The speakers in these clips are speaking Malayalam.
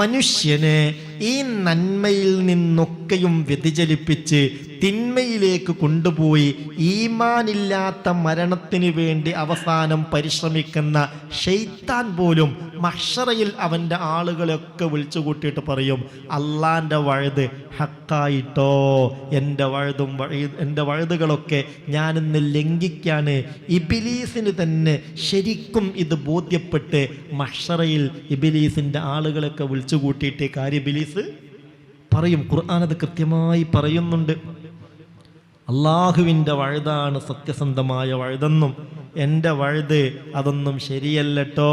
മനുഷ്യനെ ഈ നന്മയിൽ നിന്നൊക്കെയും വ്യതിചലിപ്പിച്ച് തിന്മയിലേക്ക് കൊണ്ടുപോയി ഈമാനില്ലാത്ത മരണത്തിന് വേണ്ടി അവസാനം പരിശ്രമിക്കുന്ന ഷെയ്ത്താൻ പോലും മഷറയിൽ അവന്റെ ആളുകളെയൊക്കെ വിളിച്ചു കൂട്ടിയിട്ട് പറയും അള്ളാന്റെ വഴുത് ഹക്കായിട്ടോ എന്റെ വഴുതും വഴി എന്റെ വഴുതുകളൊക്കെ ഞാനിന്ന് ലംഘിക്കാന് ഇബിലീസിന് തന്നെ ശരിക്കും ഇത് ബോധ്യപ്പെട്ട് മഷറയിൽ ഇബിലീസിന്റെ ആളുകളൊക്കെ വിളിച്ചു കൂട്ടിയിട്ട് കാര്യം പറയും ഖുർആൻ അത് കൃത്യമായി പറയുന്നുണ്ട്. അള്ളാഹുവിന്റെ വഴുതാണ് സത്യസന്ധമായ വഴുതെന്നും എന്റെ വഴുത് അതൊന്നും ശരിയല്ലട്ടോ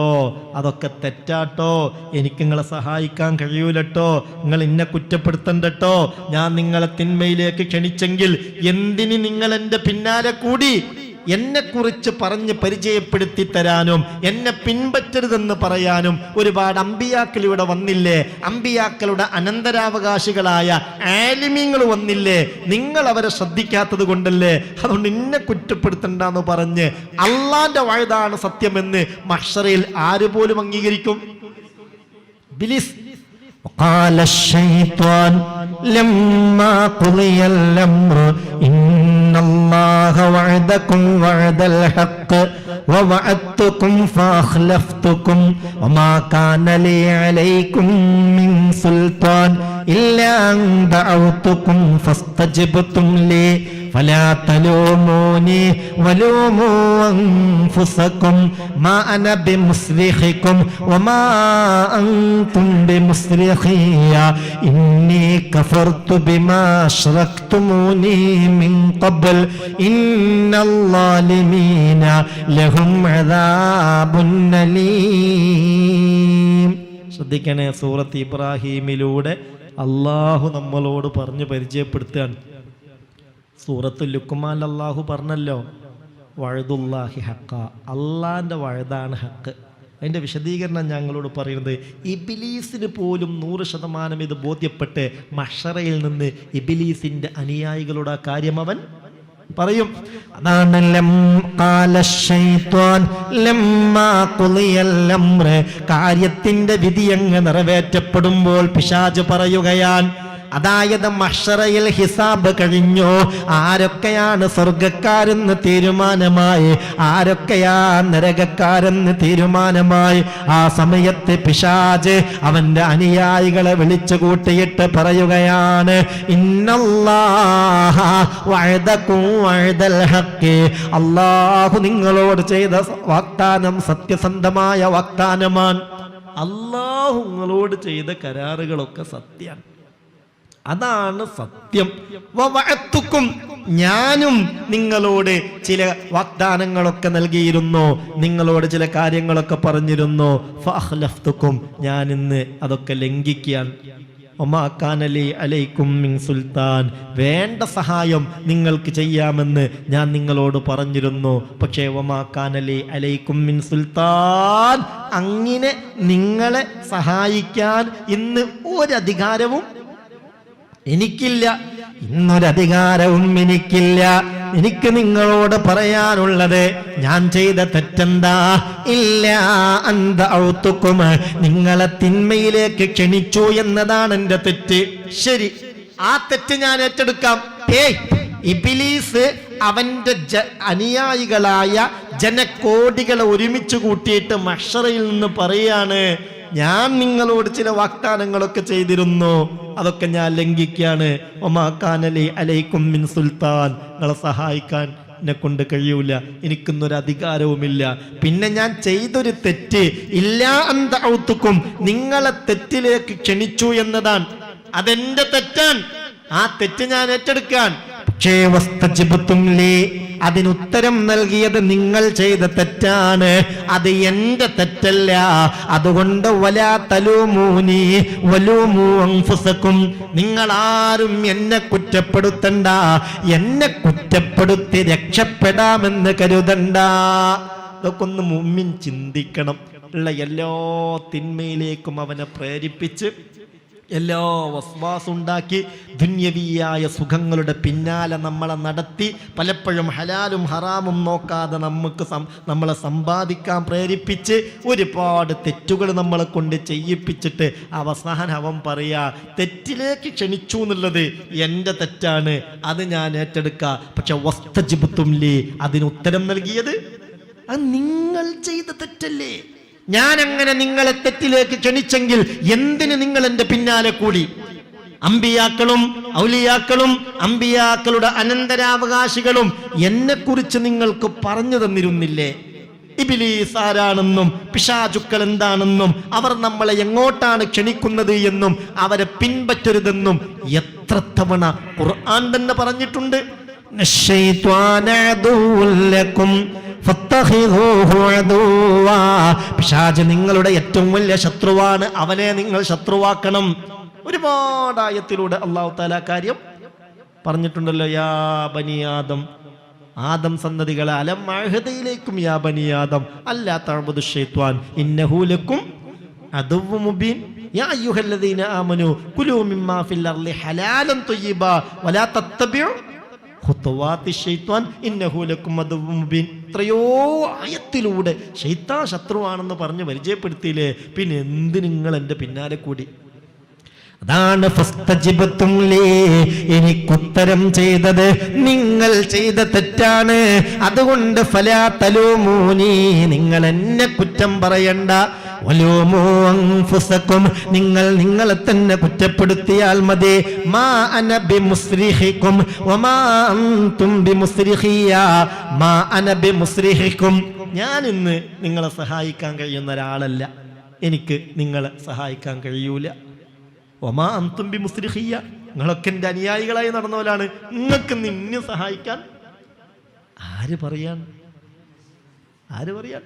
അതൊക്കെ തെറ്റാട്ടോ എനിക്ക് നിങ്ങളെ സഹായിക്കാൻ കഴിയൂലട്ടോ നിങ്ങൾ എന്നെ കുറ്റപ്പെടുത്തണ്ടട്ടോ ഞാൻ നിങ്ങളെ തിന്മയിലേക്ക് ക്ഷണിച്ചെങ്കിൽ എന്തിന് നിങ്ങൾ എന്റെ പിന്നാലെ കൂടി? എന്നെക്കുറിച്ച് പറഞ്ഞ് പരിചയപ്പെടുത്തി തരാനും എന്നെ പിൻപറ്റരുതെന്ന് പറയാനും ഒരുപാട് അമ്പിയാക്കൾ ഇവിടെ വന്നില്ലേ? അമ്പിയാക്കളുടെ അനന്തരാവകാശികളായ ആലിമ്യങ്ങൾ വന്നില്ലേ? നിങ്ങൾ അവരെ ശ്രദ്ധിക്കാത്തത് കൊണ്ടല്ലേ? അതുകൊണ്ട് ഇന്നെ കുറ്റപ്പെടുത്തണ്ടെന്ന് പറഞ്ഞ് അള്ളാന്റെ വഴുതാണ് സത്യമെന്ന് മഷറയിൽ ആര് പോലും അംഗീകരിക്കും? ബിലിസ് وقال الشيطان لما قضي الأمر إن الله وعدكم وعد الحق ووعدتكم فأخلفتكم وما كان لي عليكم من سلطان إلا أن دعوتكم فاستجبتم لي فلا تلوموني ولوموا أنفسكم ما أنا بمصرخكم وما أنتم بمصرخي إني كفرت بما أشركتموني من قبل إن الظالمين لهم عذاب أليم ശ്രദ്ധിക്കണേ സൂറത്ത് ഇബ്രാഹീമിലൂടെ അള്ളാഹു നമ്മളോട് പറഞ്ഞ് പരിചയപ്പെടുത്തുകയാണ് സൂറത്ത് ലുക്കുമാൻ അള്ളാഹു പറഞ്ഞല്ലോ വഴുതുല്ലാഹി ഹക്ക അള്ളാന്റെ വഴുതാണ് ഹക്ക് അതിന്റെ വിശദീകരണം ഞങ്ങളോട് പറയുന്നത് ഇബിലീസിന് പോലും നൂറ് ശതമാനം ഇത് ബോധ്യപ്പെട്ട് മഷറയിൽ നിന്ന് ഇബിലീസിന്റെ അനുയായികളുടെ കാര്യം അവൻ പറയും. അതാണ് കാര്യത്തിന്റെ വിധി അങ്ങ് നിറവേറ്റപ്പെടുമ്പോൾ പിശാജ് പറയുകയാൻ അതായത് മഷറയിൽ ഹിസാബ് കഴിഞ്ഞു. ആരൊക്കെയാണ് സ്വർഗക്കാരെന്ന് തീരുമാനമായി? ആരൊക്കെയാ നരകക്കാരെന്ന് തീരുമാനമായി? ആ സമയത്ത് പിശാജ് അവന്റെ അനുയായികളെ വിളിച്ചു കൂട്ടിയിട്ട് പറയുകയാണ് അള്ളാഹു നിങ്ങളോട് ചെയ്ത വാഗ്ദാനം സത്യസന്ധമായ വാഗ്ദാനമാണ്. അള്ളാഹു നിങ്ങളോട് ചെയ്ത കരാറുകളൊക്കെ സത്യമാണ് അതാണ് സത്യം. വഴത്തുക്കും ഞാനും നിങ്ങളോട് ചില വാഗ്ദാനങ്ങളൊക്കെ നൽകിയിരുന്നു. നിങ്ങളോട് ചില കാര്യങ്ങളൊക്കെ പറഞ്ഞിരുന്നു. ഫഹ്ലഫ്തുക്കും ഞാൻ ഇന്ന് അതൊക്കെ ലംഘിക്കാൻ ഒമാക്കാനലി അലൈക്കും മിൻ സുൽത്താൻ. വേണ്ട സഹായം നിങ്ങൾക്ക് ചെയ്യാമെന്ന് ഞാൻ നിങ്ങളോട് പറഞ്ഞിരുന്നു. പക്ഷേ ഒമാക്കാനലി അലൈക്കും മിൻ സുൽത്താൻ. അങ്ങനെ നിങ്ങളെ സഹായിക്കാൻ ഇന്ന് ഒരധികാരവും എനിക്കില്ല. ഇന്നൊരധികാരവും എനിക്കില്ല. എനിക്ക് നിങ്ങളോട് പറയാനുള്ളത് ഞാൻ ചെയ്ത തെറ്റെന്താ? ഇല്ല അന്ത നിങ്ങളെ തിന്മയിലേക്ക് ക്ഷണിച്ചു എന്നതാണ് എന്റെ തെറ്റ്. ശരി ആ തെറ്റ് ഞാൻ ഏറ്റെടുക്കാം. ഏയ് ഇബിലീസ് അവന്റെ അനുയായികളായ ജനകോടികളെ ഒരുമിച്ച് കൂട്ടിയിട്ട് മഷറയിൽ നിന്ന് പറയാണ് ഞാൻ നിങ്ങളോട് ചില വാഗ്ദാനങ്ങളൊക്കെ ചെയ്തിരുന്നു. അതൊക്കെ ഞാൻ ലംഘിക്കുകയാണ്. ഒമാക്കാനലി അലൈക്കും മിൻ സുൽത്താൻ. നിങ്ങളെ സഹായിക്കാൻ എന്നെ കൊണ്ട് കഴിയൂല. എനിക്കൊന്നൊരു അധികാരവുമില്ല. പിന്നെ ഞാൻ ചെയ്തൊരു തെറ്റ്. ഇല്ലാ അന്ത ഔത്തുക്കും നിങ്ങളെ തെറ്റിലേക്ക് ക്ഷണിച്ചു എന്നതാണ്. അതെന്റെ തെറ്റാൻ ആ തെറ്റ് ഞാൻ ഏറ്റെടുക്കാൻ പക്ഷേ വസ്തജിബത്തും ലേ അതിനുത്തരം നൽകിയത് നിങ്ങൾ ചെയ്ത തെറ്റാണ്. അത് എന്റെ തെറ്റല്ല. അതുകൊണ്ട് വലാ തലൂമൂനി വലൂമൂ നിങ്ങൾ ആരും എന്നെ കുറ്റപ്പെടുത്തണ്ട. എന്നെ കുറ്റപ്പെടുത്തി രക്ഷപ്പെടാമെന്ന് കരുതണ്ട. ഇതൊക്കെ ഒന്ന് മുമ്മിൻ ചിന്തിക്കണം. ഉള്ള എല്ലാ തിന്മയിലേക്കും അവനെ പ്രേരിപ്പിച്ച് എല്ലാ വസ്വാസുണ്ടാക്കി ദുന്യവിയായ സുഖങ്ങളുടെ പിന്നാലെ നമ്മളെ നടത്തി പലപ്പോഴും ഹലാലും ഹറാമും നോക്കാതെ നമുക്ക് നമ്മളെ സമ്പാദിക്കാൻ പ്രേരിപ്പിച്ച് ഒരുപാട് തെറ്റുകൾ നമ്മളെ കൊണ്ട് ചെയ്യിപ്പിച്ചിട്ട് അവസാനം അവൻ പറയാ തെറ്റിലേക്ക് ക്ഷണിച്ചു എന്നുള്ളത് എന്റെ തെറ്റാണ് അത് ഞാൻ ഏറ്റെടുക്കുക പക്ഷെ വസ്തജിബുത്തുംലേ അതിന് ഉത്തരം നൽകിയത് അത് നിങ്ങൾ ചെയ്ത തെറ്റല്ലേ? ഞാൻ അങ്ങനെ നിങ്ങളെ തെറ്റിലേക്ക് ക്ഷണിച്ചെങ്കിൽ എന്തിന് നിങ്ങൾ എന്റെ പിന്നാലെ കൂടി? അമ്പിയാക്കളും ഔലിയാക്കളും അമ്പിയാക്കളുടെ അനന്തരാവകാശികളും എന്നെക്കുറിച്ച് നിങ്ങൾക്ക് പറഞ്ഞു തന്നിരുന്നില്ലേ? ഇബിലീസ് ആരാണെന്നും പിശാചുക്കൾ എന്താണെന്നും അവർ നമ്മളെ എങ്ങോട്ടാണ് ക്ഷണിക്കുന്നത് എന്നും അവരെ പിൻപറ്റരുതെന്നും എത്ര തവണ ഖുർആൻ തന്നെ പറഞ്ഞിട്ടുണ്ട്. الشيطان عدو لكم فاتخذوه عدوا പിശാച് നിങ്ങളുടെ ഏറ്റവും വലിയ ശത്രുവാണ് അവനെ നിങ്ങൾ ശത്രുവാക്കണം ഒരുപാട് ആയത്തിലൂടെ അള്ളാഹു താല കാര്യം പറഞ്ഞിട്ടുണ്ടല്ലോ യാ ബനി ആദം ആദം സന്തതികളെ അലം മഹദയിലേക്കും യാ ബനി ആദം അല്ലാ തഅബുദു ഷൈത്വാൻ ഇന്നഹൂലക്കും അദുവ്വു മുബീൻ യാ അയ്യുഹല്ലദീന ആമനു കുലൂ മിമ്മാ ഫിൽ അർളി ഹലാലൻ ത്വയ്യിബാ വലാ തത്തബിഉ ഖുതുവാത്തി എത്രയോ ആയത്തിലൂടെ ശൈത്താൻ ശത്രുവാണെന്ന് പറഞ്ഞ് പരിചയപ്പെടുത്തിയില്ലേ? പിന്നെ എന്ത് നിങ്ങൾ എന്റെ പിന്നാലെ കൂടി? അതാണ് എനിക്കുത്തരം ചെയ്തത് നിങ്ങൾ ചെയ്ത തെറ്റാണ്. അതുകൊണ്ട് ഫലാ തലൂമൂനി. നിങ്ങൾ എന്നെ കുറ്റം പറയണ്ട. നിങ്ങൾ നിങ്ങളെ തന്നെ കുറ്റപ്പെടുത്തിയാൽ മതി. മാ അന ബിമുസ്രിഹിക്കും. വമാ അൻതും ബിമുസ്രിഹിയ. മാ അന ബിമുസ്രിഹിക്കും. ഞാൻ ഇന്ന് നിങ്ങളെ സഹായിക്കാൻ കഴിയുന്ന ഒരാളല്ല. എനിക്ക് നിങ്ങളെ സഹായിക്കാൻ കഴിയൂല. ഒമാ അന്തുംബി മുസ്ലിഹിയ നിങ്ങളൊക്കെ എന്റെ അനുയായികളായി നടന്നവരാണ്. നിങ്ങൾക്ക് നിന്നെ സഹായിക്കാൻ ആര് പറയാൻ ആര് പറയാൻ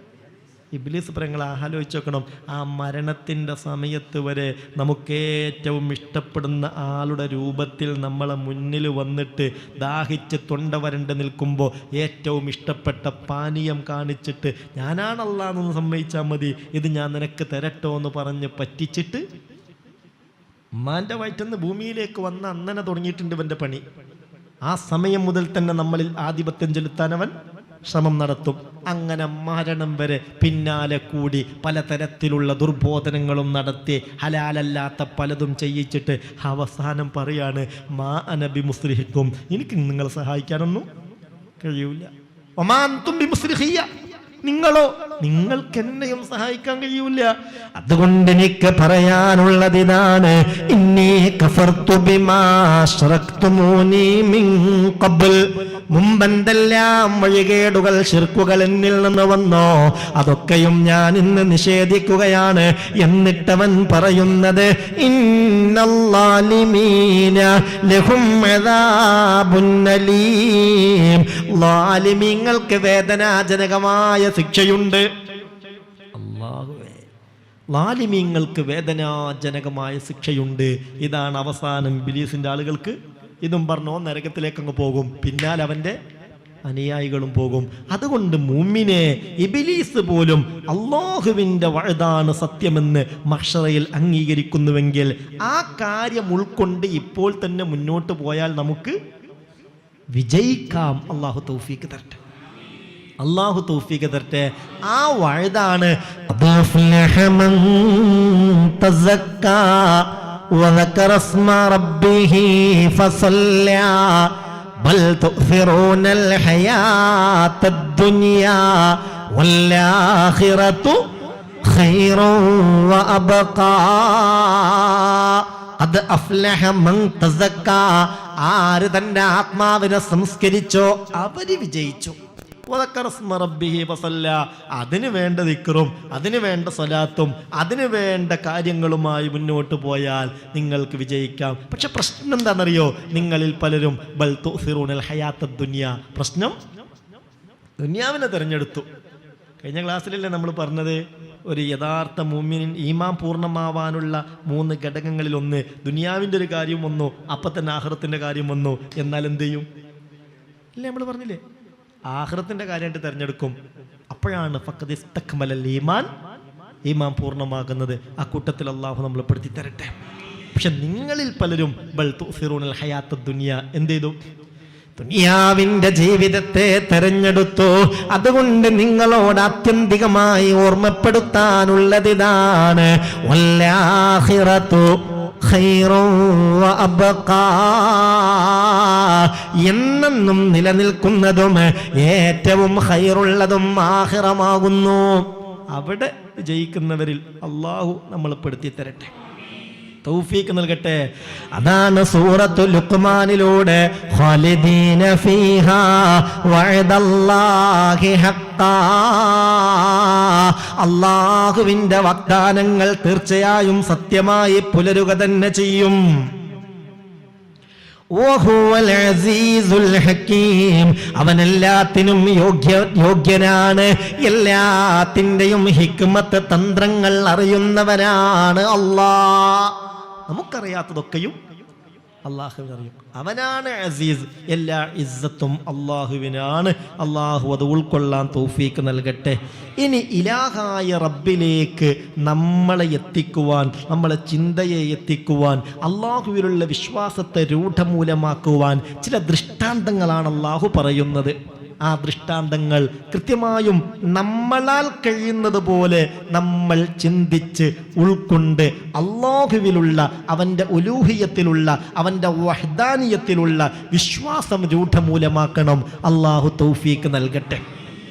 ഇബ്ലീസ് പ്രങ്ങൾ ആലോചിച്ച് നോക്കണം. ആ മരണത്തിന്റെ സമയത്ത് വരെ നമുക്ക് ഏറ്റവും ഇഷ്ടപ്പെടുന്ന ആളുടെ രൂപത്തിൽ നമ്മളെ മുന്നിൽ വന്നിട്ട് ദാഹിച്ച് തൊണ്ട വരണ്ട് നിൽക്കുമ്പോൾ ഏറ്റവും ഇഷ്ടപ്പെട്ട പാനീയം കാണിച്ചിട്ട് ഞാനാണല്ലാന്നൊന്ന് സമ്മതിച്ചാൽ മതി. ഇത് ഞാൻ നിനക്ക് തരട്ടോ എന്ന് പറഞ്ഞ് പറ്റിച്ചിട്ട് മാന്റെ വയറ്റെന്ന് ഭൂമിയിലേക്ക് വന്ന അന്നനെ തുടങ്ങിയിട്ടുണ്ട് ഇവന്റെ പണി. ആ സമയം മുതൽ തന്നെ നമ്മളിൽ ആധിപത്യം ചെലുത്താൻ അവൻ ശ്രമം നടത്തും. അങ്ങനെ മരണം വരെ പിന്നാലെ കൂടി പലതരത്തിലുള്ള ദുർബോധനങ്ങളും നടത്തി ഹലാലല്ലാത്ത പലതും ചെയ്യിച്ചിട്ട് അവസാനം പറയാണ് മാ അനബി മുസ്ലിഹിക്കും. എനിക്ക് നിങ്ങളെ സഹായിക്കാനൊന്നും കഴിയൂല. ഒമാൻ തുമ്പി മുസ്ലിഹിയ. നിങ്ങളോ നിങ്ങൾക്ക് എന്നെയും സഹായിക്കാൻ കഴിയൂല. അതുകൊണ്ട് എനിക്ക് പറയാനുള്ളത് ഇതാണ് മുമ്പെന്തെല്ലാം വഴികേടുകൾ ശിർക്കുകൾ എന്നിൽ നിന്ന് വന്നോ അതൊക്കെയും ഞാൻ ഇന്ന് നിഷേധിക്കുകയാണ്. എന്നിട്ടവൻ പറയുന്നത് ൾക്ക് വേദനാജനകമായ ശിക്ഷയുണ്ട്. അള്ളാഹുവേ ലാലിമീങ്ങൾക്ക് വേദനാജനകമായ ശിക്ഷയുണ്ട്. ഇതാണ് അവസാനം ബിലീസിന്റെ ആളുകൾക്ക്. ഇതും പറഞ്ഞോ നരകത്തിലേക്ക് അങ്ങ് പോകും. പിന്നാലെ അവന്റെ അനുയായികളും പോകും. അതുകൊണ്ട് മുമ്മിനെ ഇബിലീസ് പോലും അള്ളാഹുവിന്റെ വഴുതാണ് സത്യമെന്ന് മഷറയിൽ അംഗീകരിക്കുന്നുവെങ്കിൽ ആ കാര്യം ഉൾക്കൊണ്ട് ഇപ്പോൾ തന്നെ മുന്നോട്ട് പോയാൽ നമുക്ക് വിജയിക്കാം. അള്ളാഹു തൗഫീക്ക് തരട്ടെ. അള്ളാഹു തൗഫീക്ക് തരട്ടെ ആ വഴുതാണ് قد أفلح من تزكى وذكر اسم ربه فصلى بل تؤثرون الحياة الدنيا والآخرة خير وأبقى അത് അഫ്ലഹ മൻ തസക്ക ആര് തന്റെ ആത്മാവിനെ സംസ്കരിച്ചോ അവര് വിജയിച്ചു വദക്കറസ്മ റബ്ബിഹി വസല്ല. അതിന് വേണ്ട ദിക്കറും അതിന് വേണ്ട സ്വലാത്തും അതിന് വേണ്ട കാര്യങ്ങളുമായി മുന്നോട്ട് പോയാൽ നിങ്ങൾക്ക് വിജയിക്കാം. പക്ഷെ പ്രശ്നം എന്താണെന്നറിയോ? നിങ്ങളിൽ പലരും ബൽ ഹയാത്ത ദുനിയ. പ്രശ്നം? ദുനിയാവിനെ തിരഞ്ഞെടുത്തു. കഴിഞ്ഞ ക്ലാസ്സിലല്ലേ നമ്മൾ പറഞ്ഞത്? ഒരു യഥാർത്ഥ മൂമിനിൻ ഈമാം പൂർണമാവാനുള്ള മൂന്ന് ഘടകങ്ങളിൽ ഒന്ന്. ദുനിയാവിന്റെ ഒരു കാര്യം വന്നു അപ്പം തന്നെ ആഹ്റത്തിന്റെ കാര്യം വന്നു. എന്നാൽ എന്ത് ചെയ്യും? ഇല്ലേ നമ്മൾ പറഞ്ഞില്ലേ? ആഹ്റത്തിന്റെ കാര്യമായിട്ട് തിരഞ്ഞെടുക്കും. അപ്പോഴാണ് ഫക്കത് ഈമാൻ ഈമാൻ പൂർണമാകുന്നത്. ആ കൂട്ടത്തിൽ അള്ളാഹു നമ്മളെ പെടുത്തി തരട്ടെ. പക്ഷെ നിങ്ങളിൽ പലരും ബൽ തുസിറൂനൽ ഹയാത്ത ദുനിയ എന്ത് ചെയ്തു? ദുനിയാവിന്റെ ജീവിതത്തെ തെരഞ്ഞെടുത്തു. അതുകൊണ്ട് നിങ്ങളോട് ആത്യന്തികമായി ഓർമ്മപ്പെടുത്താനുള്ളതിതാണ്. വഅബ്ഖാ. എന്നെന്നും നിലനിൽക്കുന്നതും ഏറ്റവും ഹൈറുള്ളതും ആഹിറമാകുന്നു. അവിടെ വിജയിക്കുന്നവരിൽ അള്ളാഹു നമ്മൾ പെടുത്തി തരട്ടെ തൗഫീക്ക് നൽകട്ടെ. അതാണ് സൂറത്തു ലുക്മാനിലൂടെ ഖാലിദീന ഫീഹാ വഅദല്ലാഹി ഹഖ്ഖാ അല്ലാഹുവിന്റെ വാഗ്ദാനങ്ങൾ തീർച്ചയായും സത്യമായി പുലരുക തന്നെ ചെയ്യും. അവൻ യോഗ്യ യോഗ്യനാണ്. എല്ലാത്തിന്റെയും ഹിക്മത്ത് തന്ത്രങ്ങൾ അറിയുന്നവനാണ് അള്ളാ. നമുക്കറിയാത്തതൊക്കെയും അള്ളാഹുവിന് അറിയും. അവനാണ് അസീസ്. എല്ലാ ഇസ്സത്തും അള്ളാഹുവിനാണ്. അള്ളാഹു അത് ഉൾക്കൊള്ളാൻ തൗഫീക്ക് നൽകട്ടെ. ഇനി ഇലാഹായ റബ്ബിലേക്ക് നമ്മളെ എത്തിക്കുവാൻ നമ്മളെ ചിന്തയെ എത്തിക്കുവാൻ അള്ളാഹുവിലുള്ള വിശ്വാസത്തെ രൂഢമൂലമാക്കുവാൻ ചില ദൃഷ്ടാന്തങ്ങളാണ് അള്ളാഹു പറയുന്നത്. ആ ദൃഷ്ടാന്തങ്ങൾ കൃത്യമായും നമ്മളാൽ കഴിയുന്നത് പോലെ നമ്മൾ ചിന്തിച്ച് ഉൾക്കൊണ്ട് അള്ളാഹുവിലുള്ള അവന്റെ ഉലൂഹിയത്തിലുള്ള അവന്റെ വഹദാനിയത്തിലുള്ള വിശ്വാസം രൂഢമൂലമാക്കണം. അള്ളാഹു തൗഫീക്ക് നൽകട്ടെ.